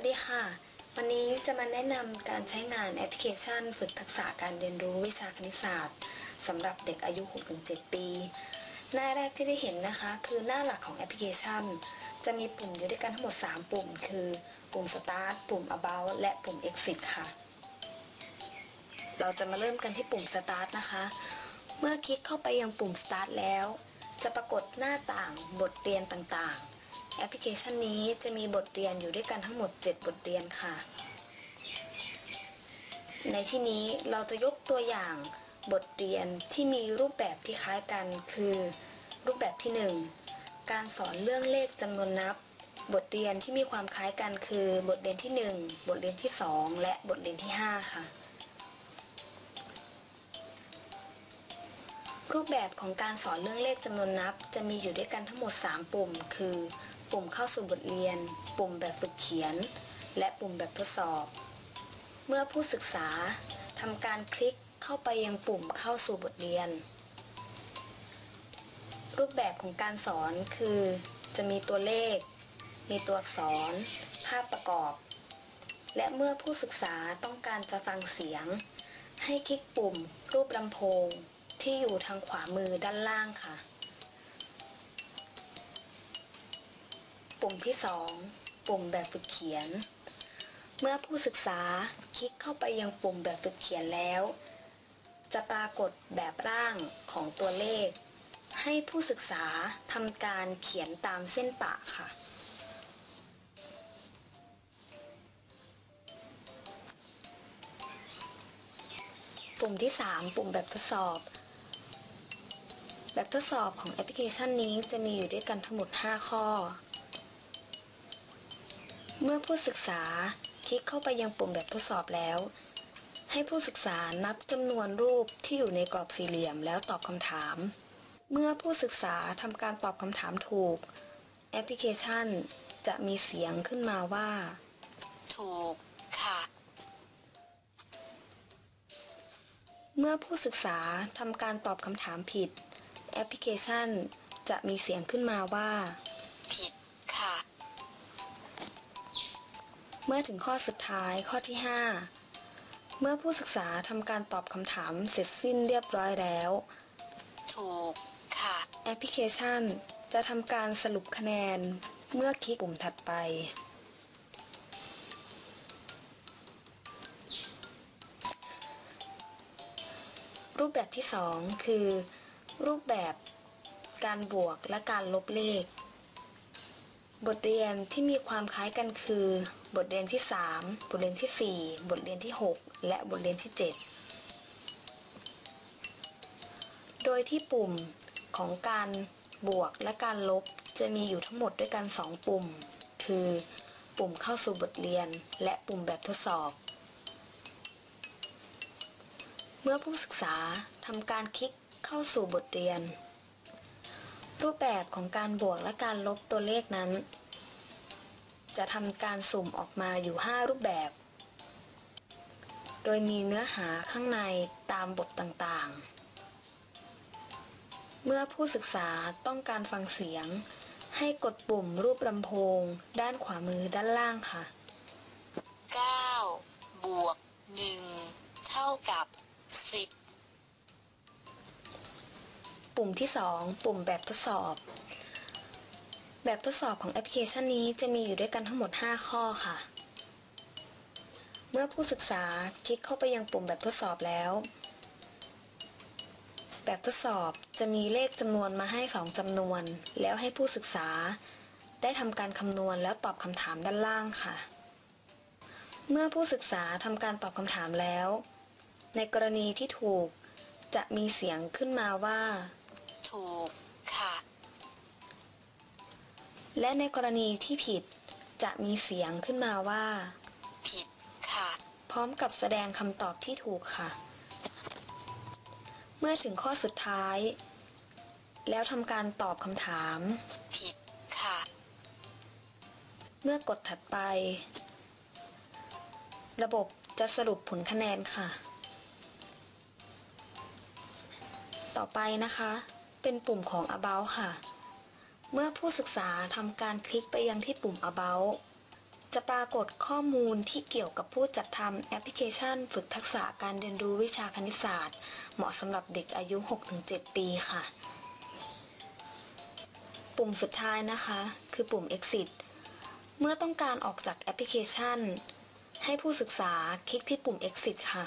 สวัสดีค่ะ วันนี้จะมาแนะนำการใช้งานแอปพลิเคชันฝึกทักษะการเรียนรู้วิชาคณิตศาสตร์สำหรับเด็กอายุ 6-7 ปี หน้าแรกที่ได้เห็นนะคะ คือหน้าหลักของแอปพลิเคชัน จะมีปุ่มอยู่ด้วยกันทั้งหมด 3 ปุ่ม คือ ปุ่ม Start ปุ่ม About และปุ่ม Exit ค่ะ เราจะมาเริ่มกันที่ปุ่ม Start นะคะ เมื่อคลิกเข้าไปยังปุ่ม Start แล้ว จะปรากฏหน้าต่างบทเรียนต่างๆ แอปพลิเคชันนี้จะมีบทเรียนอยู่ด้วยกันทั้งหมด 7 บทเรียนค่ะ ในที่นี้เราจะยกตัวอย่างบทเรียนที่มีรูปแบบที่คล้ายกัน คือ รูปแบบที่ 1 การสอนเรื่องเลขจำนวนนับ บทเรียนที่มีความคล้ายกันคือ บทเรียนที่ 1 บทเรียนที่ 2 และบทเรียนที่ 5 ค่ะ รูปแบบของการสอนเรื่องเลขจำนวนนับ จะมีอยู่ด้วยกันทั้งหมด 3 ปุ่ม คือ ปุ่มเข้าสู่บทเรียน ปุ่มแบบฝึกเขียน และปุ่มแบบทดสอบ เมื่อผู้ศึกษาทำการคลิกเข้าไปยังปุ่มเข้าสู่บทเรียน รูปแบบของการสอนคือ จะมีตัวเลข มีตัวอักษร ภาพประกอบ และเมื่อผู้ศึกษาต้องการจะฟังเสียง ให้คลิกปุ่มรูปลำโพงที่อยู่ทางขวามือด้านล่างค่ะ ปุ่มที่ 2 ปุ่มแบบฝึกเขียน เมื่อผู้ศึกษาคลิกเข้าไปยังปุ่มแบบฝึกเขียนแล้ว จะปรากฏแบบร่างของตัวเลข ให้ผู้ศึกษาทำการเขียนตามเส้นปะค่ะปุ่มที่ 3 ปุ่มแบบทดสอบ แบบทดสอบของแอปพลิเคชันนี้จะมีอยู่ด้วยกันทั้งหมด 5 ข้อ เมื่อผู้ศึกษาคลิกเข้าไปยังปุ่มแบบทดสอบแล้ว ให้ผู้ศึกษานับจำนวนรูปที่อยู่ในกรอบสี่เหลี่ยมแล้วตอบคำถาม เมื่อผู้ศึกษาทำการตอบคำถามถูก แอปพลิเคชันจะมีเสียงขึ้นมาว่า ถูกค่ะ เมื่อผู้ศึกษาทำการตอบคำถามผิด แอปพลิเคชันจะมีเสียงขึ้นมาว่า มื่อถึงข้อสุดท้ายข้อที่ 5 เมื่อผู้ศึกษาทำการตอบคำถามเสร็จสิ้นเรียบร้อยแล้ว ถูก ค่ะ แอปพลิเคชัน จะทำการสรุปคะแนน เมื่อคลิกปุ่มถัดไปรูปแบบที่ 2 คือ รูปแบบการบวกและการลบเลข บทเรียนที่มีความคล้ายกันคือ บทเรียนที่ 3 บทเรียนที่ 4 บทเรียนที่ 6 และบทเรียนที่ 7 โดยที่ปุ่มของการบวกและการลบจะมีอยู่ทั้งหมดด้วยกัน 2 ปุ่ม คือ ปุ่มเข้าสู่บทเรียน และปุ่มแบบทดสอบ เมื่อผู้ศึกษาทำการคลิกเข้าสู่บทเรียน รูปแบบของการบวกและการลบตัวเลขนั้น จะทำการสุ่มออกมาอยู่ 5 รูปแบบ โดยมีเนื้อหาข้างในตามบทต่างๆ เมื่อผู้ศึกษาต้องการฟังเสียง ให้กดปุ่มรูปลำโพง ด้านขวามือด้านล่างค่ะ 9 บวก 1 เท่ากับ 10 ปุ่มที่ 2 ปุ่มแบบทดสอบ แบบทดสอบของแอปพลิเคชันนี้จะมีอยู่ด้วยกันทั้งหมด 5 ข้อค่ะ เมื่อผู้ศึกษาคลิกเข้าไปยังปุ่มแบบทดสอบแล้ว แบบทดสอบจะมีเลขจำนวนมาให้ 2จำนวน แล้วให้ผู้ศึกษา ได้ทำการคำนวณแล้วตอบคำถามด้านล่างค่ะ เมื่อผู้ศึกษาทำการตอบคำถามแล้ว ในกรณีที่ถูกจะมีเสียงขึ้นมาว่า ถูกค่ะ และในกรณีที่ผิดจะมีเสียงขึ้นมาว่า ผิดค่ะ พร้อมกับแสดงคำตอบที่ถูกค่ะ เมื่อถึงข้อสุดท้าย แล้วทำการตอบคำถาม ผิดค่ะ เมื่อกดถัดไป ระบบจะสรุปผลคะแนนค่ะ ต่อไปนะคะ เป็นปุ่มของ About ค่ะ เมื่อผู้ศึกษาทำการคลิกไปยังที่ปุ่ม About จะปรากฏข้อมูลที่เกี่ยวกับผู้จัดทำแอปพลิเคชัน ฝึกทักษะการเรียนรู้วิชาคณิตศาสตร์ เหมาะสำหรับเด็กอายุ 6-7 ปีค่ะ ปุ่มสุดท้ายนะคะ คือปุ่ม exit เมื่อต้องการออกจากแอปพลิเคชัน ให้ผู้ศึกษาคลิกที่ปุ่ม exit ค่ะ